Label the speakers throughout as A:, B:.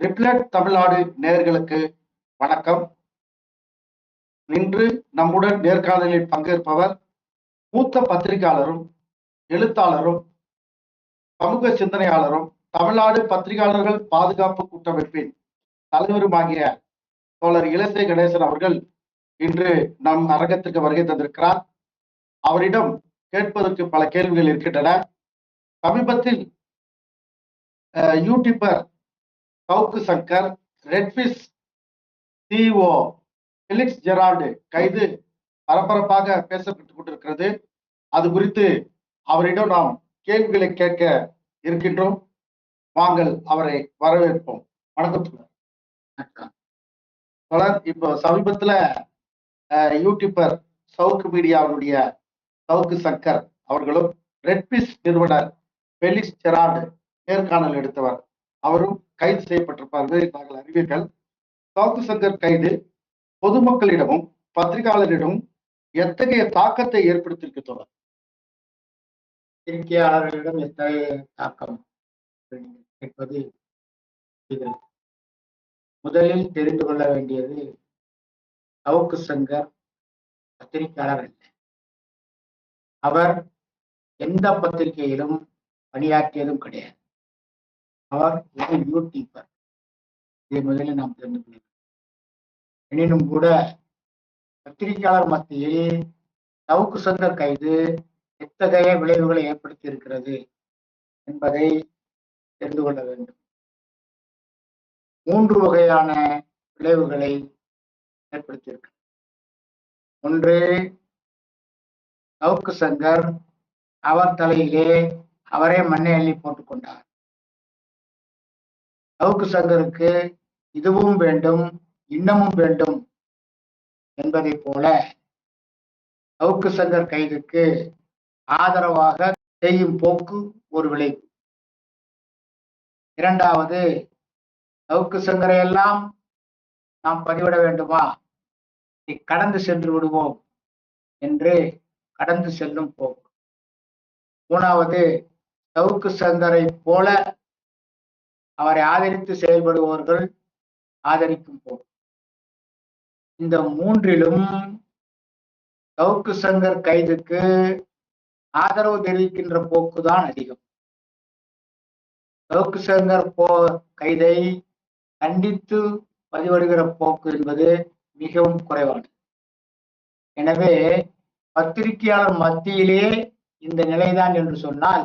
A: ரிப்ளட் தமிழ்நாடு நேர்களுக்கு வணக்கம். இன்று நம்முடன் நேர்காணலில் பங்கேற்பவர் மூத்த பத்திரிகையாளரும் எழுத்தாளரும் சமூக சிந்தனையாளரும் தமிழ்நாடு பத்திரிகையாளர்கள் பாதுகாப்பு கூட்டமைப்பின் தலைவருமாகிய தோழர் இலசை கணேசன் அவர்கள் இன்று நம் அரங்கத்திற்கு வருகை தந்திருக்கிறார். அவரிடம் கேட்பதற்கு பல கேள்விகள் இருக்கின்றன. சமீபத்தில் YouTuber Savukku Shankar Redpix CEO Felix Gerald கைது பரபரப்பாக பேசப்பட்டுக் கொண்டிருக்கிறது. அது குறித்து அவரிடம் நாம் கேள்விகளை கேட்க இருக்கின்றோம். வாங்கள் அவரை வரவேற்போம். வணக்கம். தொடர் இப்போ சமீபத்துல யூடியூபர் சவுக்கு மீடியாவுடைய சவுக்கு சங்கர் அவர்களும் ரெட்பிஸ் நிறுவனர் பெலிக்ஸ் ஜெரால்டு நேர்காணல் எடுத்தவர். அவரும் கைது செய்யப்பட்டிருப்பார்கள் நாங்கள் அறிவீர்கள். சவுக்கு சங்கர் கைது பொதுமக்களிடமும் பத்திரிகையாளரிடமும் எத்தகைய தாக்கத்தை ஏற்படுத்தியிருக்கு தொடர்
B: பத்திரிகையாளர்களிடம் எத்தகைய தாக்கம் கேட்பது இது. முதலில் தெரிந்து கொள்ள வேண்டியது சவுக்கு சங்கர் பத்திரிகையாளர் இல்லை அவர் எந்த பத்திரிகையிலும் பணியாற்றியதும் கிடையாது. அவர் ஒரு யூடியூபர் இதை முதலில் நாம் தெரிந்து கொள்ள வேண்டும். எனினும் கூட பத்திரிகையாளர் மத்தியில் தவுக்கு சங்கர் கைது எத்தகைய விளைவுகளை ஏற்படுத்தி இருக்கிறது என்பதை தெரிந்து கொள்ள வேண்டும். மூன்று வகையான விளைவுகளை ஏற்படுத்தியிருக்கிறது. ஒன்று தவுக்கு சங்கர் அவர் தலையிலே அவரே மண்ணை அள்ளி போட்டுக்கொண்டார். அவுக்கு சங்கருக்கு இதுவும் வேண்டும் இன்னமும் வேண்டும் என்பதை போல அவுக்கு சங்கர் கைதுக்கு ஆதரவாக செய்யும் போக்கு ஒரு விளைவு. இரண்டாவது அவுக்கு சங்கரை எல்லாம் நாம் பதிவிட வேண்டுமா? கடந்து சென்று விடுவோம் என்று கடந்து செல்லும் போக்கு. மூணாவது சவுக்கு சங்கரை போல அவரை ஆதரித்து செயல்படுபவர்கள் ஆதரிக்கும் போக்கு இந்த மூன்றிலும் சவுக்கு சங்கர் கைதுக்கு ஆதரவு தெரிவிக்கின்ற போக்குதான் அதிகம். சவுக்கு சங்கர் போ கைதை கண்டித்து பதிவிடுகிற போக்கு என்பது மிகவும் குறைவானது. எனவே பத்திரிகையாளர் மத்தியிலே இந்த நிலைதான் என்று சொன்னால்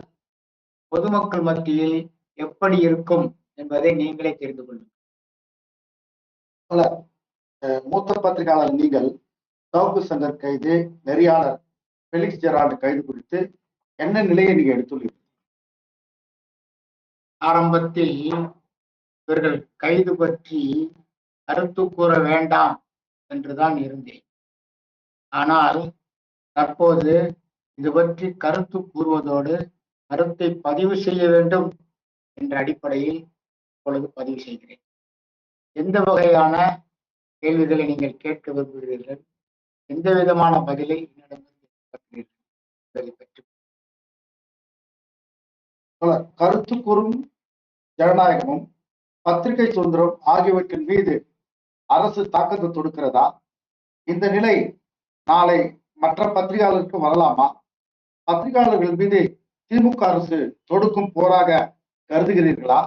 B: பொதுமக்கள் மத்தியில் எப்படி இருக்கும் என்பதை நீங்களே தெரிந்து கொள்ளுங்கள்.
A: பலர் மூத்த பத்திரிகையாளர் நீங்கள் சவுக்கு சங்கர் கைது நெறியாளர் பெலிக்ஸ் ஜெரால்டு கைது குறித்து என்ன நிலையை நீங்க எடுத்துள்ளீர்கள்?
B: ஆரம்பத்தில் இவர்கள் கைது பற்றி கருத்து கூற வேண்டாம் என்றுதான் இருந்தேன். ஆனால் தற்போது இது பற்றி கருத்து கூறுவதோடு கருத்தை பதிவு செய்ய வேண்டும் என்ற அடிப்படையில் இப்பொழுது பதிவு செய்கிறேன். எந்த வகையான கேள்விகளை நீங்கள் கேட்க விரும்புகிறீர்கள்? எந்த விதமான பதிலை என்னிடமிருந்து எதிர்பார்க்கிறீர்கள் பற்றி.
A: கருத்து கூறும் ஜனநாயகமும் பத்திரிகை சுதந்திரம் ஆகியவற்றின் மீது அரசு தாக்கத்தை தொடுக்கிறதா? இந்த நிலை நாளை மற்ற பத்திரிகையாளருக்கு வரலாமா? பத்திரிகையாளர்கள் மீது திமுக அரசு தொடுக்கும் போராக கருதுகிறீர்களா?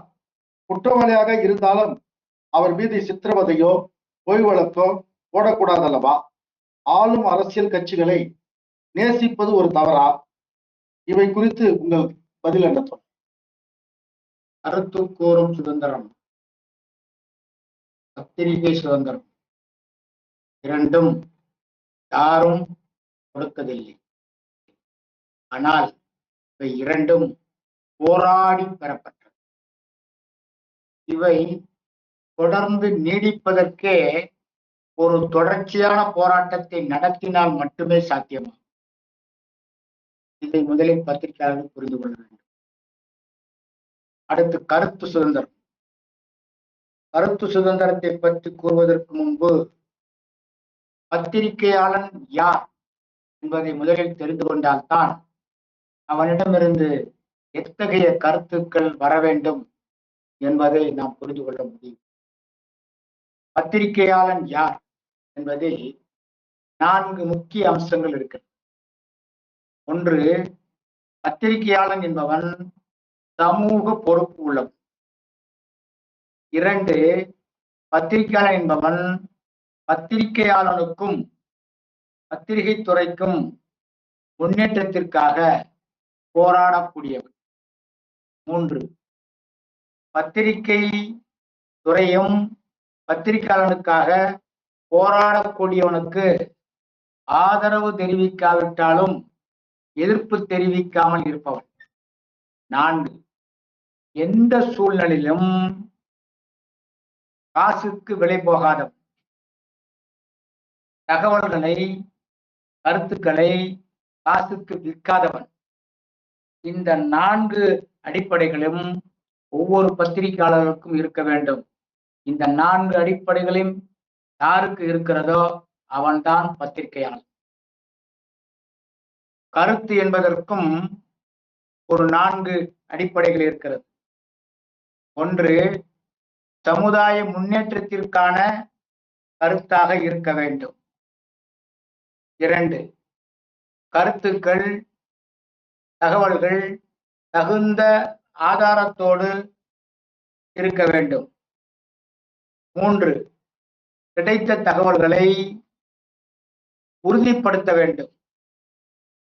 A: குற்றவாளியாக இருந்தாலும் அவர் மீது சித்திரவதையோ பொய் வழக்கோ போடக்கூடாதல்லவா? ஆளும் அரசியல் கட்சிகளை நேசிப்பது ஒரு தவறா? இவை குறித்து உங்கள் பதில் என்ன தோழர்?
B: கருத்து கோரும் சுதந்திரம் பத்திரிகை சுதந்திரம். இரண்டும் யாரும் கொடுக்கவில்லை. ஆனால் இவை இரண்டும் போராடி பெறப்பட்ட இவை தொடர்ந்து நீடிப்பதற்கே ஒரு தொடர்ச்சியான போராட்டத்தை நடத்தினால் மட்டுமே சாத்தியமாகும் இதை முதலில் பத்திரிகையாளர்கள் புரிந்து கொள்ள வேண்டும். அடுத்து கருத்து சுதந்திரம். கருத்து சுதந்திரத்தை பற்றி கூறுவதற்கு முன்பு பத்திரிகையாளன் யார் என்பதை முதலில் தெரிந்து கொண்டால்தான் அவனிடமிருந்து எத்தகைய கருத்துக்கள் வர வேண்டும்? என்பதை நாம் புரிந்து கொள்ள முடியும். பத்திரிகையாளன் யார் என்பதில் நான்கு முக்கிய அம்சங்கள் இருக்கிறது ஒன்று பத்திரிகையாளன் என்பவன் சமூக பொறுப்பு உள்ளவன். இரண்டு பத்திரிகையாளன் என்பவன் பத்திரிகையாளனுக்கும் பத்திரிகை துறைக்கும் முன்னேற்றத்திற்காக போராடக்கூடியவன். மூன்று பத்திரிகை துறையும் பத்திரிகையாளனுக்காக போராடக்கூடியவனுக்கு ஆதரவு தெரிவிக்காவிட்டாலும் எதிர்ப்பு தெரிவிக்காமல் இருப்பவன். நான்கு எந்த சூழ்நிலையிலும் காசுக்கு விலை போகாதவன். தகவல்களை கருத்துக்களை காசுக்கு விற்காதவன். இந்த நான்கு அடிப்படைகளும் ஒவ்வொரு பத்திரிகையாளருக்கும் இருக்க வேண்டும். இந்த நான்கு அடிப்படைகளையும் யாருக்கு இருக்கிறதோ அவன்தான் பத்திரிகையாளர் கருத்து என்பதற்கும் ஒரு நான்கு அடிப்படைகள் இருக்கிறது. ஒன்று சமுதாய முன்னேற்றத்திற்கான கருத்தாக இருக்க வேண்டும். இரண்டு கருத்துக்கள் தகவல்கள் தகுந்த ஆதாரத்தோடு இருக்க வேண்டும். மூன்று கிடைத்த தகவல்களை உறுதிப்படுத்த வேண்டும்.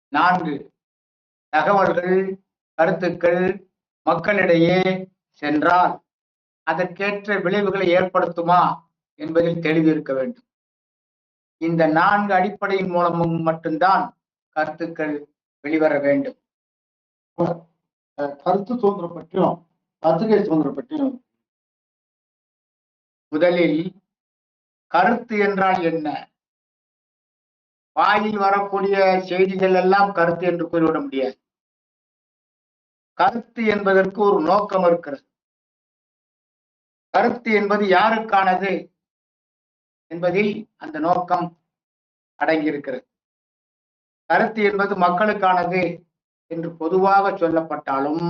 B: நான்கு தகவல்கள் கருத்துக்கள் மக்களிடையே சென்றால் அதற்கேற்ற விளைவுகளை ஏற்படுத்துமா என்பதில் தெளிவு இருக்க வேண்டும். இந்த நான்கு அடிப்படையின் மூலமும் மட்டும்தான் கருத்துக்கள் வெளிவர வேண்டும்.
A: கருத்து சுதந்திரம் பற்றியும் பத்திரிகை சுதந்திரம் பற்றியும்.
B: முதலில் கருத்து என்றால் என்ன? வாயில் வரக்கூடிய செய்திகள் எல்லாம் கருத்து என்று கூறிவிட முடியாது. கருத்து என்பதற்கு ஒரு நோக்கம் இருக்கிறது. கருத்து என்பது யாருக்கானது என்பதில் அந்த நோக்கம் அடங்கியிருக்கிறது. கருத்து என்பது மக்களுக்கானது என்று பொதுவாக சொல்லப்பட்டாலும்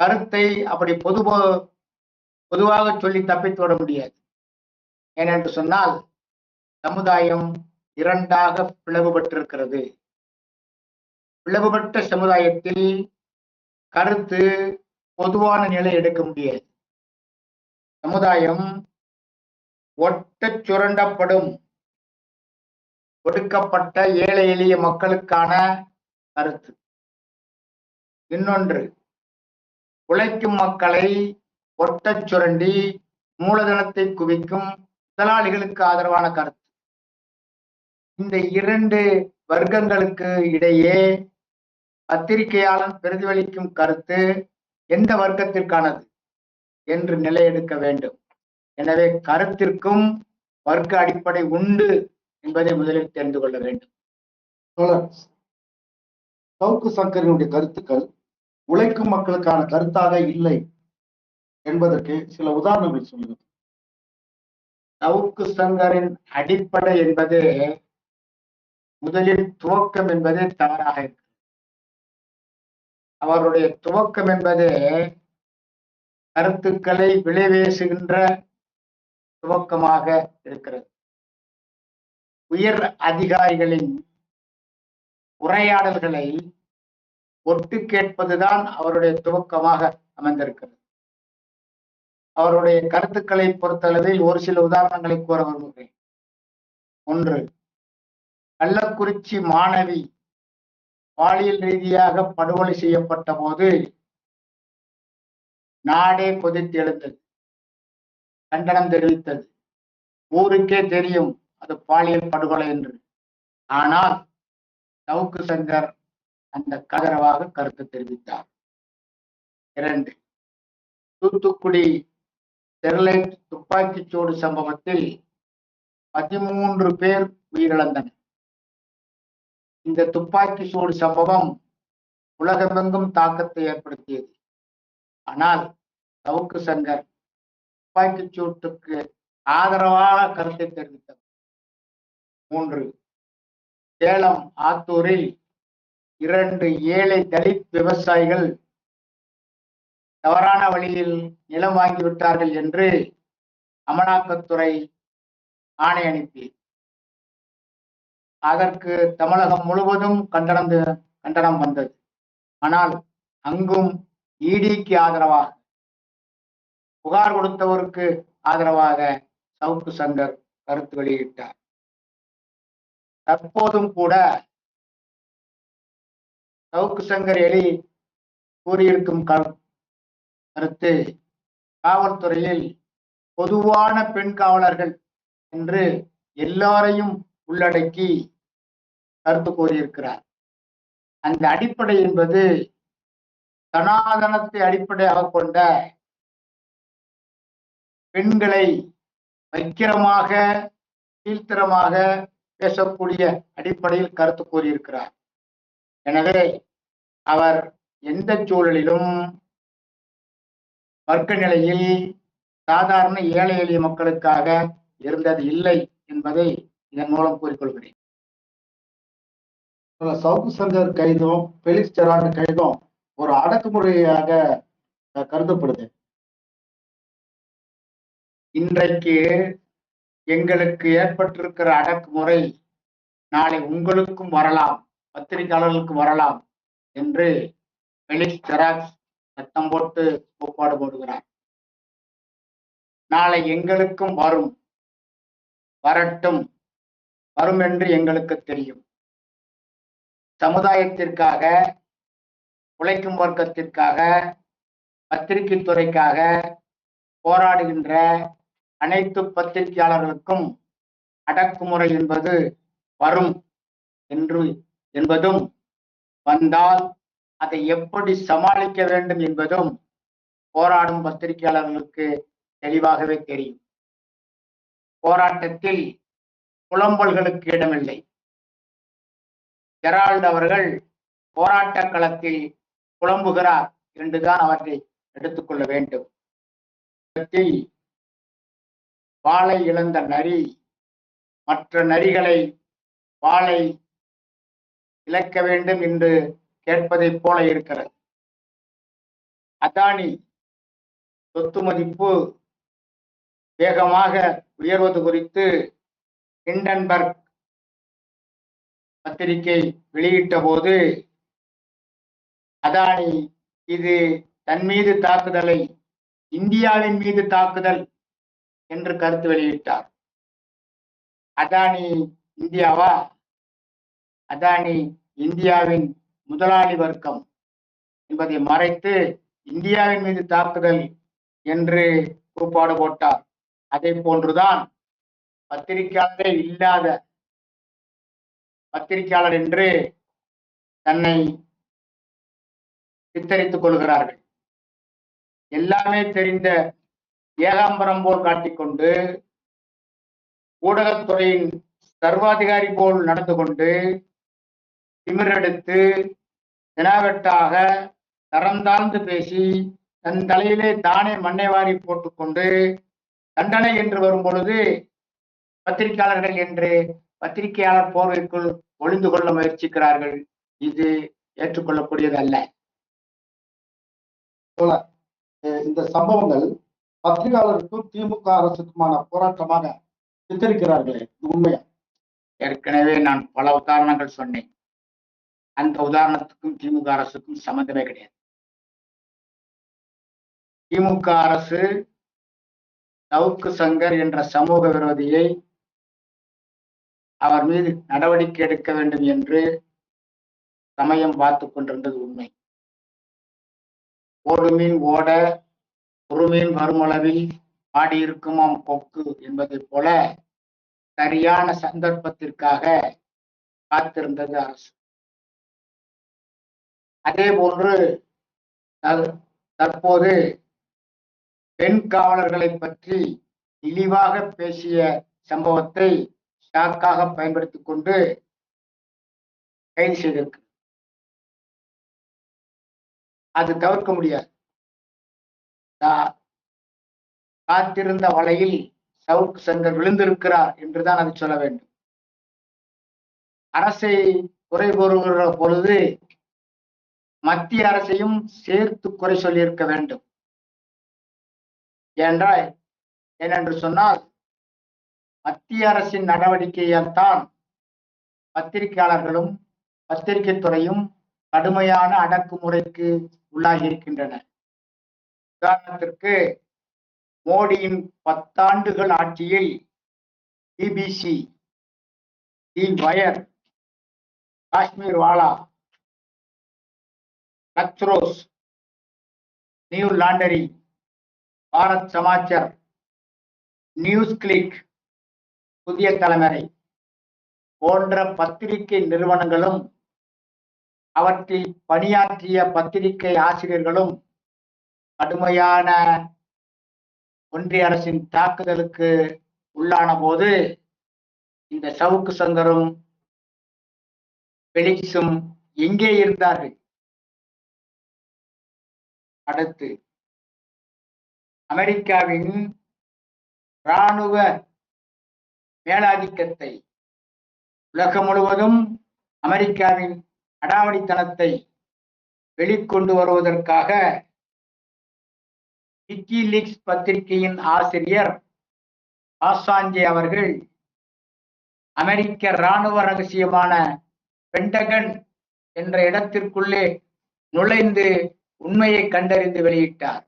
B: கருத்தை அப்படி பொது பொதுவாக சொல்லி தப்பித்து விட முடியாது. ஏனென்று சொன்னால் சமுதாயம் இரண்டாக பிளவுபட்டிருக்கிறது. பிளவுபட்ட சமுதாயத்தில் கருத்து பொதுவான நிலை எடுக்க முடியாது. சமுதாயம் ஒட்ட சுரண்டப்படும் ஒடுக்கப்பட்ட ஏழை எளிய மக்களுக்கான கருத்து. இன்னொன்று உழைக்கும் மக்களை ஒட்டச் சுரண்டி மூலதனத்தை குவிக்கும் முதலாளிகளுக்கு ஆதரவான கருத்து. இந்த இரண்டு வர்க்கங்களுக்கு இடையே பத்திரிகையாளன் பிரதிபலிக்கும் கருத்து எந்த வர்க்கத்திற்கானது என்று நிலையெடுக்க வேண்டும். எனவே கருத்திற்கும் வர்க்க அடிப்படை உண்டு என்பதை முதலில் தெரிந்து கொள்ள வேண்டும்.
A: சவுக்கு சங்கரினுடைய கருத்துக்கள் உழைக்கும் மக்களுக்கான கருத்தாக இல்லை என்பதற்கு சில உதாரணங்கள் சொல்லுங்கள்.
B: சவுக்கு சங்கரின் அடிப்படை என்பது முதலில் துவக்கம் என்பது தவறாக இருக்கு. அவருடைய துவக்கம் என்பது கருத்துக்களை விளைவேசுகின்ற துவக்கமாக இருக்கிறது. உயர் அதிகாரிகளின் உரையாடல்களை ஒட்டு கேட்பதுதான் அவருடைய துவக்கமாக அமைந்திருக்கிறது. அவருடைய கருத்துக்களை பொறுத்தளவில் ஒரு சில உதாரணங்களை கூற விரும்புகிறேன். ஒன்று கள்ளக்குறிச்சி மாணவி பாலியல் ரீதியாக படுகொலை செய்யப்பட்ட போது நாடே கொதித்து எழுந்தது. கண்டனம் தெரிவித்தது. ஊருக்கே தெரியும் அது பாலியல் படுகொலை என்று. ஆனால் சவுக்கு சங்கர் அந்த கதரவாக கருத்து தெரிவித்தார். இரண்டு தூத்துக்குடி ஸ்டெர்லைட் துப்பாக்கிச்சூடு சம்பவத்தில் பதிமூன்று பேர் உயிரிழந்தனர். இந்த துப்பாக்கி சூடு சம்பவம் உலகமெங்கும் தாக்கத்தை ஏற்படுத்தியது. ஆனால் சவுக்கு சங்கர் துப்பாக்கிச் சூட்டுக்கு ஆதரவான கருத்தை தெரிவித்தார் மூன்று சேலம் ஆத்தூரில் இரண்டு ஏழை தலித் விவசாயிகள் தவறான வழியில் நிலம் வாங்கிவிட்டார்கள் என்று அமலாக்கத்துறை ஆணை அனுப்பி அதற்கு தமிழகம் முழுவதும் கண்டனம் கண்டனம் வந்தது. ஆனால் அங்கும் இடிக்கு ஆதரவாக புகார் கொடுத்தவருக்கு ஆதரவாக சவுக்கு சங்கர் கருத்து வெளியிட்டார். தற்போதும் கூட சவுக்கு சங்கர் எலி கூறியிருக்கும் கருத்து காவல்துறையில் பொதுவான பெண் காவலர்கள் என்று எல்லாரையும் உள்ளடக்கி கருத்து கூறியிருக்கிறார். அந்த அடிப்படை என்பது சனாதனத்தை அடிப்படையாக கொண்ட பெண்களை வைக்கிரமாக கீழ்த்தரமாக பேசக்கூடிய அடிப்படையில் கருத்து கூறியிருக்கிறார். எனவே அவர் எந்த சூழலிலும் வர்க்க நிலையில் சாதாரண ஏழை எளிய மக்களுக்காக இருந்தது இல்லை என்பதை இதன் மூலம் கூறிக்கொள்கிறேன்.
A: சவுக்கு சங்கர் கைதும் பெலிக்ஸ் ஜெரால்டு கைதும் ஒரு அடக்குமுறையாக கருதப்படுது.
B: இன்றைக்கு எங்களுக்கு ஏற்பட்டிருக்கிற அடக்குமுறை நாளை உங்களுக்கும் வரலாம் பத்திரிகையாளர்களுக்கும் வரலாம் என்று பெலிக்ஸ் ஜெராக்ஸ் சத்தம் போட்டு கோப்பாடு போடுகிறார். நாளை எங்களுக்கும் வரும் வரட்டும் வரும் என்று எங்களுக்கு தெரியும். சமுதாயத்திற்காக உழைக்கும் வர்க்கத்திற்காக பத்திரிகை துறைக்காக போராடுகின்ற அனைத்து பத்திரிகையாளர்களுக்கும் அடக்குமுறை என்பது வரும் என்று என்பதும் வந்தால் அதை எப்படி சமாளிக்க வேண்டும் என்பதும் போராடும் பத்திரிகையாளர்களுக்கு தெளிவாகவே தெரியும். போராட்டத்தில் புலம்பல்களுக்கு இடமில்லை. ஜெரால்டு அவர்கள் போராட்ட களத்தில் புலம்புகிறார் என்றுதான் அவற்றை எடுத்துக்கொள்ள வேண்டும். வாளை இழந்த நரி. மற்ற நரிகளை வாளை இழக்க வேண்டும் என்று கேட்பதைப் போல இருக்கிறது. அதானி சொத்து மதிப்பு வேகமாக உயர்வது குறித்து ஹிண்டன்பர்க் பத்திரிகை வெளியிட்ட போது அதானி இது தன் மீது தாக்குதலை இந்தியாவின் மீது தாக்குதல் என்று கருத்து வெளியிட்டார். அதானி இந்தியாவா? அதானி இந்தியாவின் முதலாளி வர்க்கம் என்பதை மறைத்து இந்தியாவின் மீது தாக்குதல் என்று கூப்பாடு போட்டார். அதே போன்றுதான் பத்திரிகையாளரே இல்லாத பத்திரிகையாளர் என்று தன்னை சித்தரித்துக் கொள்கிறார்கள். எல்லாமே தெரிந்த ஏகாம்பரம் போல் காட்டிக்கொண்டு ஊடகத்துறையின் சர்வாதிகாரி போல் நடந்து கொண்டு திமிரெடுத்து தினாவெட்டாக தரம் தாழ்ந்து பேசி தன் தலையிலே தானே மண்ணை வாரி போட்டுக்கொண்டு தண்டனை என்று வரும் பொழுது பத்திரிகையாளர்கள் என்று பத்திரிகையாளர் போர்வைக்குள் ஒளிந்து கொள்ள முயற்சிக்கிறார்கள். இது ஏற்றுக்கொள்ளக்கூடியதல்ல.
A: இந்த சம்பவங்கள் பத்திரிகையாளருக்கும் திமுக அரசுக்குமான போராட்டமாக சித்தரிக்கிறார்களே இது உண்மையா?
B: ஏற்கனவே நான் பல உதாரணங்கள் சொன்னேன். அந்த உதாரணத்துக்கும் திமுக அரசுக்கும் சம்மந்தமே கிடையாது. திமுக அரசு தவுக்கு சங்கர் என்ற சமூக விரோதியை அவர் மீது நடவடிக்கை எடுக்க வேண்டும் என்று சமயம் பார்த்து கொண்டிருந்தது உண்மை. ஓடுமீன் ஓட ஒரு வருமளவில் ஆடியிருக்குமாம் கொக்கு என்பதைப் போல சரியான சந்தர்ப்பத்திற்காக காத்திருந்தது அரசு. அதே போன்று தற்போது பெண் காவலர்களை பற்றி இழிவாக பேசிய சம்பவத்தை ஷாக்காக பயன்படுத்திக் கொண்டு கைது செய்திருக்கு அது தவிர்க்க முடியாது. காத்திருந்த வலையில் சவுக்கு சங்கர் விழுந்திருக்கிறார் என்றுதான் அது சொல்ல வேண்டும். அரசை குறை கூறுகிற பொழுது மத்திய அரசையும் சேர்த்து குறை சொல்லியிருக்க வேண்டும். என்றால் ஏனென்று சொன்னால் மத்திய அரசின் நடவடிக்கையால்தான் பத்திரிகையாளர்களும் பத்திரிகை துறையும் கடுமையான அடக்குமுறைக்கு உள்ளாகி இருக்கின்றனர் உதாரணத்திற்கு மோடியின் பத்தாண்டுகள் ஆட்சியில் BBC the wire Kashmir Walla கத்ரோஸ் new laundry Bharat Samachar news click Puthiya Thalaimurai போன்ற பத்திரிகை நிறுவனங்களும் அவற்றில் பணியாற்றிய பத்திரிகை ஆசிரியர்களும் கடுமையான ஒன்றிய அரசின் தாக்குதலுக்கு உள்ளான போது இந்த சவுக்கு சங்கரும் பெலிக்ஸும் எங்கே இருந்தார்கள்? அடுத்து அமெரிக்காவின் இராணுவ மேலாதிக்கத்தை உலகம் முழுவதும் அமெரிக்காவின் அடாவடித்தனத்தை வெளிக்கொண்டு வருவதற்காக விக்கிலீக்ஸ் பத்திரிகையின் ஆசிரியர் ஆசாஞ்சே அவர்கள் அமெரிக்க இராணுவ ரகசியமான பென்டகன் என்ற இடத்திற்குள்ளே நுழைந்து உண்மையை கண்டறிந்து வெளியிட்டார்.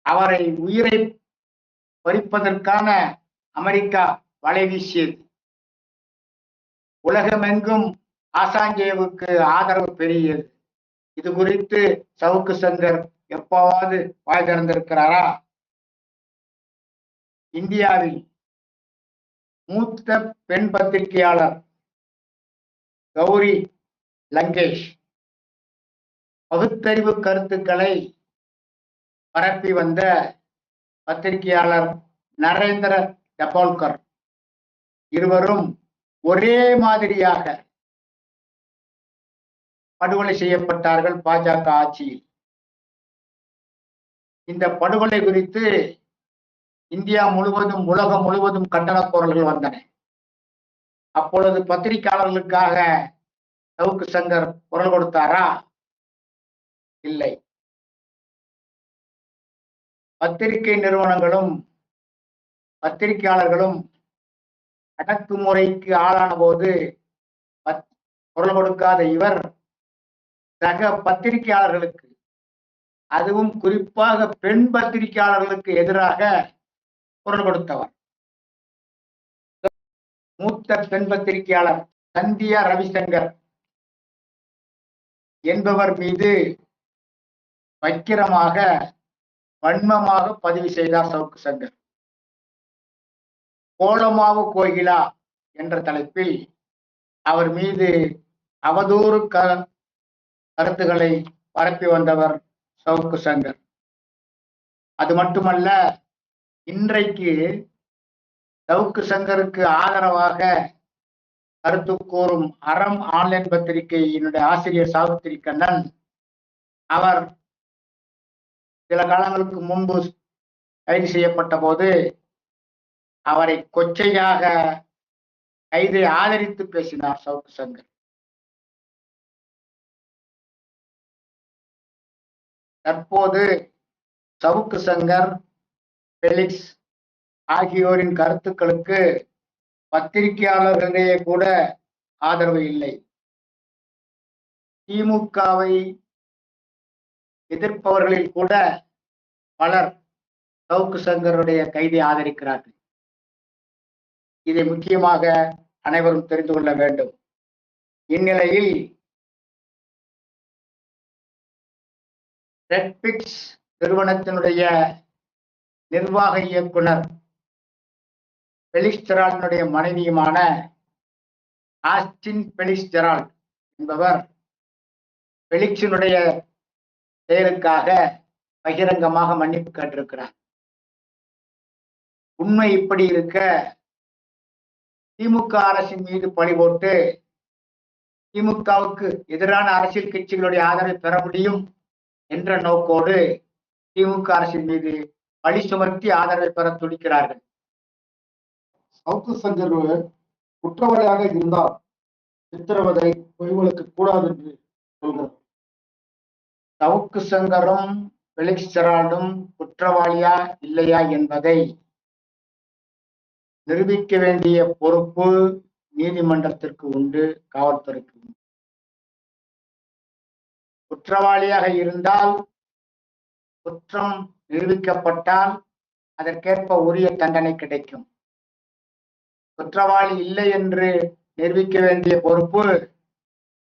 B: அவரை உயிரை பறிப்பதற்கான அமெரிக்கா வலை வீசியது. உலகமெங்கும் ஆசாஞ்சேவுக்கு ஆதரவு பெருகியது. இது குறித்து சவுக்கு சங்கர் எப்பவாவது வாய் திறந்திருக்கிறாரா இந்தியாவில் மூத்த பெண் பத்திரிகையாளர் கௌரி லங்கேஷ் பகுத்தறிவு கருத்துக்களை பரப்பி வந்த பத்திரிகையாளர் நரேந்திர டபோல்கர் இருவரும் ஒரே மாதிரியாக படுகொலை செய்யப்பட்டார்கள் பாஜக ஆட்சியில். இந்த படுகொலை குறித்து இந்தியா முழுவதும் உலகம் முழுவதும் கண்டன குரல்கள் வந்தன. அப்பொழுது பத்திரிகையாளர்களுக்காக சவுக்கு சங்கர் குரல் கொடுத்தாரா? இல்லை. பத்திரிகை நிறுவனங்களும் பத்திரிகையாளர்களும் அடக்குமுறைக்கு ஆளான போது பத்- குரல் கொடுக்காத இவர் சக பத்திரிகையாளர்களுக்கு அதுவும் குறிப்பாக பெண் பத்திரிகையாளர்களுக்கு எதிராக குரல் கொடுத்தவர். மூத்த பெண் பத்திரிகையாளர் சந்தியா ரவிசங்கர் என்பவர் மீது வக்கிரமாக வன்மமாக பதிவு செய்தார் சவுக்கு சங்கர். கோலமாவு கோகிலா என்ற தலைப்பில் அவர் மீது அவதூறு கருத்துக்களை பரப்பி வந்தவர் சவுக்கு சங்கர் அது மட்டுமல்ல இன்றைக்கு சவுக்கு சங்கருக்கு ஆதரவாக கருத்து கூறும் அறம் ஆன்லைன் பத்திரிகையினுடைய ஆசிரியர் சாவித்திரி கண்ணன் அவர் சில காலங்களுக்கு முன்பு கைது செய்யப்பட்ட போது அவரை கொச்சையாக கைதை ஆதரித்து பேசினார் சவுக்கு சங்கர் தற்போது சவுக்கு சங்கர் பெலிக்ஸ் ஆகியோரின் கருத்துக்களுக்கு பத்திரிகையாளர்களிடையே கூட ஆதரவு இல்லை. திமுகவை எதிர்ப்பவர்களில் கூட பலர் சவுக்கு சங்கருடைய கைதை ஆதரிக்கிறார்கள். இதை முக்கியமாக அனைவரும் தெரிந்து கொள்ள வேண்டும். இந்நிலையில் ரெட்பிக்ஸ் நிறுவனத்தினுடைய நிர்வாக இயக்குனர் பெலிஸ் ஜெரால்டினுடைய மனைவியுமான ஆஸ்டின் பெலிஸ் ஜெரால்ட் என்பவர் பெலிக்ஸினுடைய செயலுக்காக பகிரங்கமாக மன்னிப்பு கேட்டிருக்கிறார். உண்மை இப்படி இருக்க திமுக அரசின் மீது பழி போட்டு திமுகவுக்கு எதிரான அரசியல் கட்சிகளுடைய ஆதரவை பெற முடியும்? என்ற நோக்கோடு திமுக அரசின் மீது பழி சுமத்தி ஆதரவை பெற துடிக்கிறார்கள்.
A: சவுக்கு சங்கர் குற்றவாளியாக இருந்தால் சித்திரவதை பொய் வழக்கு கூடாது என்று சொல்கிறார்.
B: சவுக்கு சங்கரும் பெலிக்ஸ் ஜெரால்டும் குற்றவாளியா இல்லையா என்பதை நிரூபிக்க வேண்டிய பொறுப்பு நீதிமன்றத்திற்கு உண்டு காவல்துறைக்கு உண்டு. குற்றவாளியாக இருந்தால் குற்றம் நிரூபிக்கப்பட்டால் அதற்கேற்ப உரிய தண்டனை கிடைக்கும். குற்றவாளி இல்லை என்று நிரூபிக்க வேண்டிய பொறுப்பு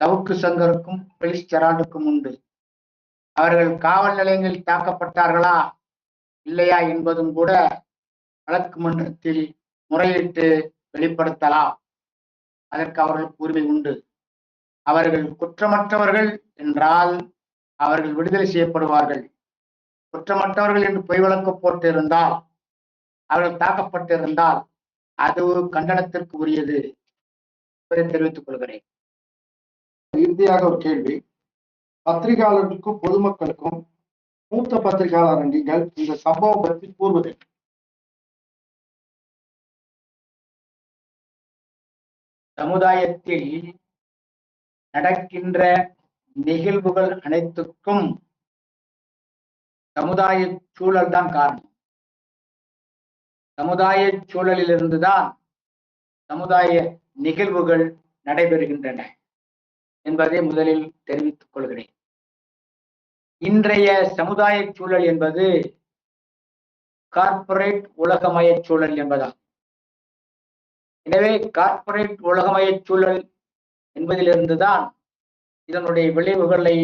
B: தவுக்கு சங்கருக்கும் பெலிஸ் ஜெரால்டுக்கும் உண்டு. அவர்கள் காவல் நிலையங்களில் தாக்கப்பட்டார்களா இல்லையா என்பதும் கூட வழக்கு மன்றத்தில் முறையிட்டு வெளிப்படுத்தலாம். அதற்கு அவர்களுக்கு உரிமை உண்டு. அவர்கள் குற்றமற்றவர்கள் என்றால் அவர்கள் விடுதலை செய்யப்படுவார்கள். குற்றமற்றவர்கள் என்று பொய் வழக்கு போட்டிருந்தால் அவர்கள் தாக்கப்பட்டிருந்தால் அது கண்டனத்திற்கு உரியது என்பதை தெரிவித்துக் கொள்கிறேன்.
A: இறுதியாக ஒரு கேள்வி. பத்திரிகையாளர்களுக்கும் பொதுமக்களுக்கும் மூத்த பத்திரிகையாளர் நீங்கள் இந்த சம்பவம் பற்றி கூறுவது
B: சமுதாயத்தில் நடக்கின்ற நிகழ்வுகள் அனைத்துக்கும் சமுதாய சூழல் தான் காரணம். சமுதாய சூழலிலிருந்துதான் சமுதாய நிகழ்வுகள் நடைபெறுகின்றன என்பதை முதலில் தெரிவித்துக் கொள்கிறேன். இன்றைய சமுதாய சூழல் என்பது கார்ப்பரேட் உலகமய சூழல் என்பதாகும். எனவே கார்ப்பரேட் உலகமய சூழல் என்பதிலிருந்துதான் இதனுடைய விளைவுகளை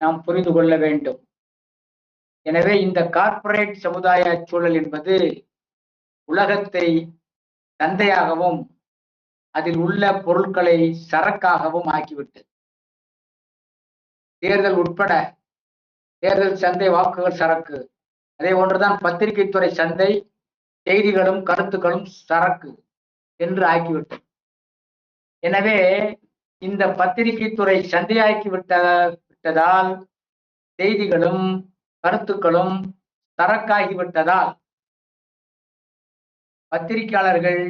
B: நாம் புரிந்து கொள்ள வேண்டும். எனவே இந்த கார்ப்பரேட் சமுதாய சூழல் என்பது உலகத்தை சந்தையாகவும் அதில் உள்ள பொருட்களை சரக்காகவும் ஆக்கிவிட்டது. தேர்தல் உட்பட தேர்தல் சந்தை வாக்குகள் சரக்கு. அதே போன்றுதான் பத்திரிகை துறை சந்தை செய்திகளும் கருத்துக்களும் சரக்கு என்று ஆக்கிவிட்டது. எனவே இந்த பத்திரிகை துறை சந்தையாக்கி விட்ட விட்டதால் செய்திகளும் கருத்துக்களும் சரக்காகிவிட்டதால் பத்திரிகையாளர்கள்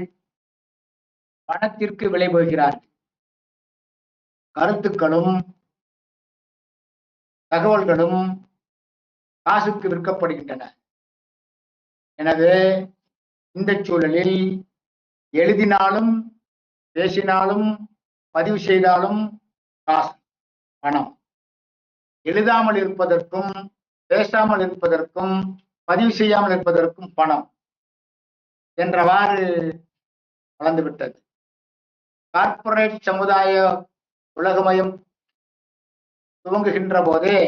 B: பணத்திற்கு விலை போகிறார்கள். கருத்துக்களும் தகவல்களும் காசுக்கு விற்கப்படுகின்றன. எனவே இந்த சூழலில் எழுதினாலும் பேசினாலும் பதிவு செய்தாலும் காசு பணம். எழுதாமல் இருப்பதற்கும் பேசாமல் இருப்பதற்கும் பதிவு செய்யாமல் இருப்பதற்கும் பணம் என்றவாறு வளர்ந்துவிட்டது. கார்ப்பரேட் சமுதாய உலகமயம் துவங்குகின்ற போதே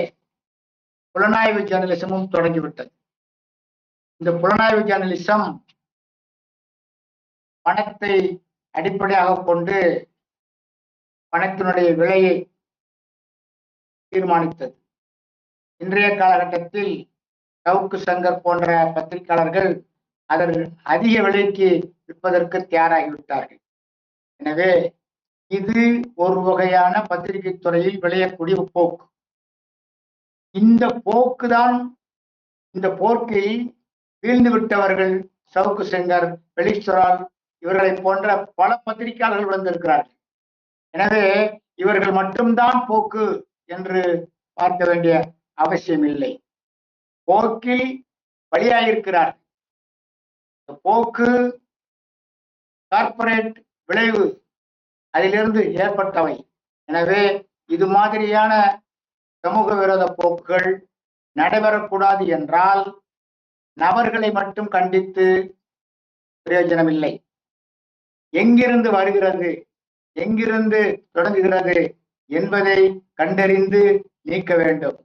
B: புலனாய்வு ஜேர்னலிசமும் தொடங்கிவிட்டது. இந்த புலனாய்வு ஜேர்னலிசம் பணத்தை அடிப்படையாக கொண்டு பணத்தினுடைய விலையை தீர்மானித்தது. இன்றைய காலகட்டத்தில் சவுக்கு சங்கர் போன்ற பத்திரிகையாளர்கள் அதன் அதிக விலைக்கு விற்பதற்கு தயாராகிவிட்டார்கள். எனவே இது ஒரு வகையான பத்திரிகை துறையில் விளையக்கூடிய போக்கு. இந்த போக்குதான் இந்த போக்கில் வீழ்ந்து விட்டவர்கள் சவுக்கு செங்கர் வெளிஸ்வரால் இவர்களை போன்ற பல பத்திரிகையாளர்கள் வந்திருக்கிறார்கள். எனவே இவர்கள் மட்டும்தான் போக்கு என்று பார்க்க வேண்டிய அவசியம் இல்லை போக்கில் வழியாயிருக்கிறார் போக்கு கார்ப்பரேட் விளைவு. அதிலிருந்து ஏற்பட்டவை. எனவே இது மாதிரியான சமூக விரோத போக்குகள் நடைபெறக்கூடாது என்றால் நபர்களை மட்டும் கண்டித்து பிரயோஜனம் இல்லை எங்கிருந்து வருகிறது எங்கிருந்து தொடங்குகிறது என்பதை கண்டறிந்து நீக்க வேண்டும்.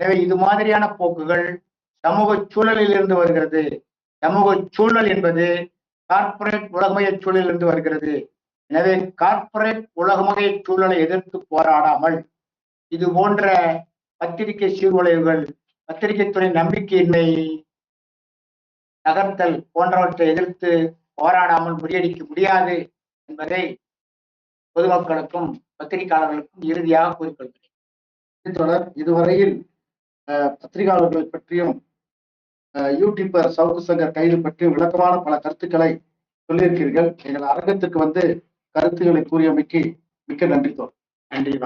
B: எனவே இது மாதிரியான போக்குகள் சமூக சூழலில் இருந்து வருகிறது. சமூக சூழல் என்பது கார்ப்பரேட் உலகமய சூழலில் இருந்து வருகிறது. எனவே கார்ப்பரேட் உலகமய சூழலை எதிர்த்து போராடாமல் இது போன்ற பத்திரிகை சீர்குலைவுகள் பத்திரிகை துறை நம்பிக்கையின்மை நகர்த்தல் போன்றவற்றை எதிர்த்து போராடாமல் முறியடிக்க முடியாது என்பதை பொதுமக்களுக்கும் பத்திரிகையாளர்களுக்கும் இறுதியாக கூறிக்கொள்கிறேன்.
A: தொடர் இதுவரையில் அஹ், பற்றியும் யூடியூபர் சவுக்கு சங்கர் கைது பற்றியும் விளக்கமான பல கருத்துக்களை சொல்லியிருக்கிறீர்கள். எங்கள் அரங்கத்துக்கு வந்து கருத்துக்களை கூறியமைக்கு மிக்க நன்றி தோல்
B: நன்றி வணக்கம்.